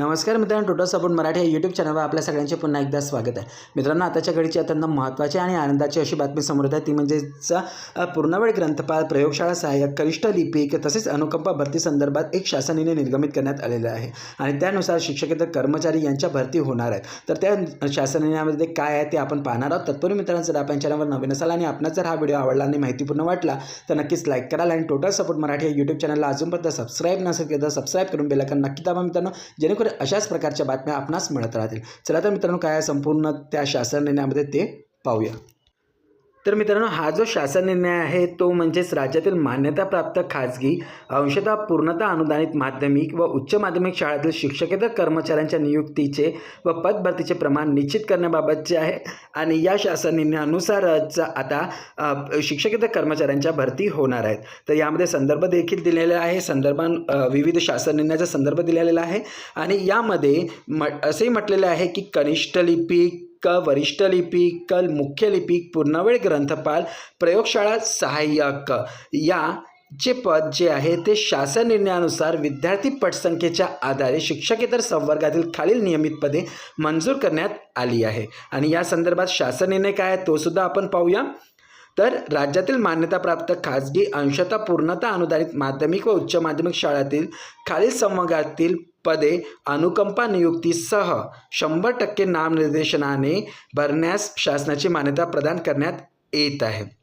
नमस्कार मित्रांनो total support Marathi या यूट्यूब चॅनलवर आपल्या सगळ्यांचे पुन्हा एकदा स्वागत आहे. मित्रांनो आताच्या घडीची अत्यंत महत्त्वाची आणि आनंदाची अशी बातमी समोर येत आहे. ती म्हणजेच पूर्णवेळ ग्रंथपाल प्रयोगशाळा सहाय्यक कनिष्ठ लिपिक तसेच अनुकंपा भरती संदर्भात एक शासनाने निर्गमित करण्यात आलेलं आहे. आणि त्यानुसार शिक्षकेतर कर्मचारी यांच्या भरती होणार आहेत. तर त्या शासनामध्ये काय आहे ते आपण पाहणार आहोत. तत्पूर्वी मित्रांनो जर आपण चॅनलवर नवीन असाल आणि आपला जर हा व्हिडिओ आवडला आणि माहितीपूर्ण वाटला तर नक्कीच लाईक कराल आणि टोटल सपोर्ट मराठी या यूट्यूब चॅनलला अजूनपर्यंत सबस्क्राईब नसेल तर सबस्क्राईब करून बेलायकन नक्की दाबा मित्रांनो जेणेकरून अशाच प्रकारच्या बातम्या आपणास मिळत राहतील. चला तर मित्रांनो काय संपूर्ण त्या शासन निर्णयामध्ये ते पाहूया. तर मित्रांनो हा जो शासन निर्णय आहे तो म्हणजेच राज्यातील मान्यताप्राप्त खाजगी अंशतः पूर्णतः अनुदानित माध्यमिक व उच्च माध्यमिक शाळेतील शिक्षकेतर कर्मचाऱ्यांच्या नियुक्तीचे व पदभरतीचे प्रमाण निश्चित करण्याबाबतचे आहे. आणि या शासन निर्णयानुसारच आता शिक्षकेतर कर्मचाऱ्यांच्या भरती होणार आहेत. तर यामध्ये संदर्भ देखील दिलेले आहे. संदर्भां विविध शासन निर्णयाचा संदर्भ दिलेला आहे. आणि यामध्ये म असेही म्हटलेले आहे की कनिष्ठ लिपिक क वरिष्ठ लिपिक मुख्य लिपिक पूर्णवेळ ग्रंथपाल प्रयोगशाळा सहाय्यक. या जे पद जे आहे ते शासन निर्णयानुसार विद्यार्थी पटसंख्येच्या आधारे शिक्षकेतर संवर्गातील खालील नियमित पदे मंजूर करण्यात आली आहे. आणि या संदर्भात शासन निर्णय काय आहे तो सुद्धा आपण पाहूया. तर राज्यातील मान्यताप्राप्त खाजगी अंशतः पूर्णता अनुदानित माध्यमिक व उच्च माध्यमिक शाळातील खालील संवर्गातील पदे अनुकंपा नियुक्तीसह शंभर टक्के नामनिर्देशनाने भरण्यास शासनाची मान्यता प्रदान करण्यात येत आहे.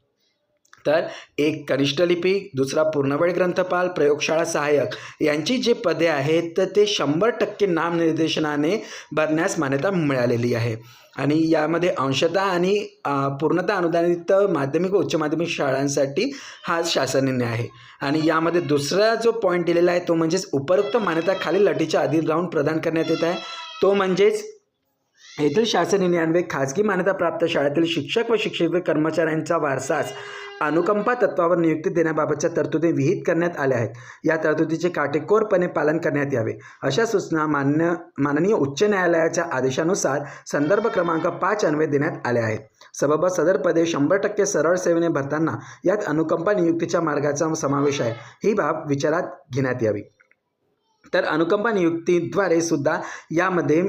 तर एक कनिष्ठ लिपिक दुसरा पूर्णवेळ ग्रंथपाल प्रयोगशाळा सहाय्यक. यांची जे पदे आहेत तर ते शंभर टक्के नामनिर्देशनाने भरण्यास मान्यता मिळालेली आहे. आणि यामध्ये अंशतः आणि पूर्णता पूर्णतः अनुदानित माध्यमिक व उच्च माध्यमिक शाळांसाठी हा शासन निर्णय आहे. आणि यामध्ये दुसरा जो पॉईंट दिलेला आहे तो म्हणजेच उपरोक्त मान्यता खाली लटीच्या अधीन राहून प्रदान करण्यात येत आहे. तो म्हणजेच येथील शासन निर्णयान्वये खाजगी मान्यताप्राप्त शाळेतील शिक्षक व शिक्षक कर्मचाऱ्यांचा वारसाच अनुकंपा तत्वावर नियुक्ती देण्याबाबतच्या तरतुदी विहित करण्यात आल्या आहेत. या तरतुदीचे काटेकोरपणे पालन करण्यात यावे. अशा सूचना मान्य माननीय उच्च न्यायालयाच्या आदेशानुसार संदर्भ क्रमांक पाच अन्वये देण्यात आल्या आहेत. सबब सदर पदे शंभर टक्के सरळ सेवेने भरताना यात अनुकंपा नियुक्तीच्या मार्गाचा समावेश आहे. ही बाब विचारात घेण्यात यावी. तर अनुकंपा नियुक्तीद्वारे सुद्धा यामध्ये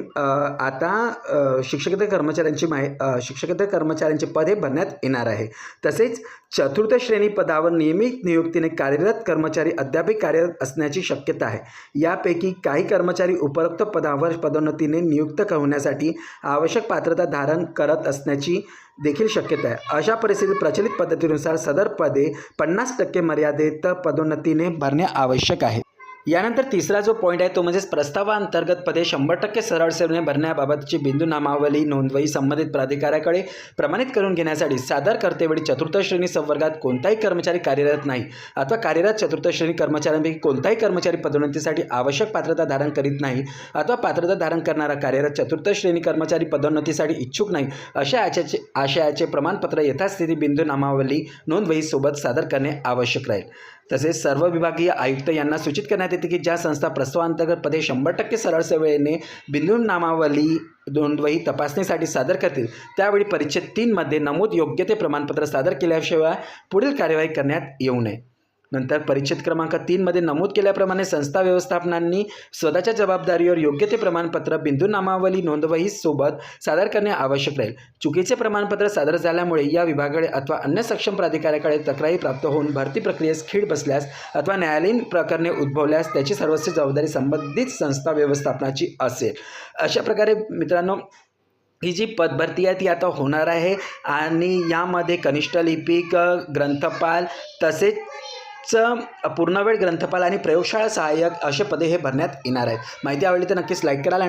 आता शिक्षकेतर कर्मचाऱ्यांची माहि शिक्षकेतर कर्मचाऱ्यांची पद हे भरण्यात येणार आहे. तसेच चतुर्थ श्रेणी पदावर नियमित नियुक्तीने कार्यरत कर्मचारी अद्यापही कार्यरत असण्याची शक्यता आहे. यापैकी काही कर्मचारी उपरोक्त पदावर पदोन्नतीने नियुक्त होण्यासाठी आवश्यक पात्रता धारण करत असण्याची देखील शक्यता आहे. अशा परिस्थितीत प्रचलित पद्धतीनुसार सदर पदे पन्नास टक्के मर्यादेत पदोन्नतीने भरणे आवश्यक आहे. यानंतर तिसरा जो पॉईंट आहे तो म्हणजेच प्रस्तावाअंतर्गत पदे शंभर टक्के सरळ सेवेने भरण्याबाबतची बिंदू नामावली नोंदवही संबंधित प्राधिकाऱ्याकडे प्रमाणित करून घेण्यासाठी सादर करतेवेळी चतुर्थ श्रेणी संवर्गात कोणताही कर्मचारी कार्यरत नाही अथवा कार्यरत चतुर्थ श्रेणी कर्मचाऱ्यांपैकी कोणताही कर्मचारी पदोन्नतीसाठी आवश्यक पात्रता धारण करीत नाही अथवा पात्रता धारण करणारा कार्यरत चतुर्थ श्रेणी कर्मचारी पदोन्नतीसाठी इच्छुक नाही अशा आशयाचे आशयाचे प्रमाणपत्र यथास्थिती बिंदू नामावली नोंदवहीसोबत सादर करणे आवश्यक राहील. तसेच सर्व विभागीय आयुक्त यांना सूचित करण्यात येते की ज्या संस्था प्रस्तावांतर्गत पदे शंभर टक्के सरळ सेवेने बिंदू नामावली नोंदवही तपासणीसाठी सादर करतील त्यावेळी परिच्छेद तीनमध्ये नमूद योग्य ते प्रमाणपत्र सादर केल्याशिवाय पुढील कार्यवाही करण्यात येऊ नये. नंतर परिच्छेद क्रमांक तीनमध्ये नमूद केल्याप्रमाणे संस्था व्यवस्थापनांनी स्वतःच्या जबाबदारीवर योग्य ते प्रमाणपत्र बिंदू नामावली नोंदवही सोबत सादर करणे आवश्यक राहील. चुकीचे प्रमाणपत्र सादर झाल्यामुळे या विभागाकडे अथवा अन्य सक्षम प्राधिकाऱ्याकडे तक्रारी प्राप्त होऊन भरती प्रक्रियेस खीड बसल्यास अथवा न्यायालयीन प्रकरणे उद्भवल्यास त्याची सर्वस्व जबाबदारी संबंधित संस्था व्यवस्थापनाची असेल. अशा प्रकारे मित्रांनो ही जी पदभरती आहे ती आता होणार आहे आणि यामध्ये कनिष्ठ लिपिक ग्रंथपाल तसेच च पूर्णवेळ ग्रंथपाल आणि प्रयोगशाळा सहाय्यक असे पदे हे भरण्यात येणार आहेत. माहिती आवडली तर नक्कीच लाईक कराल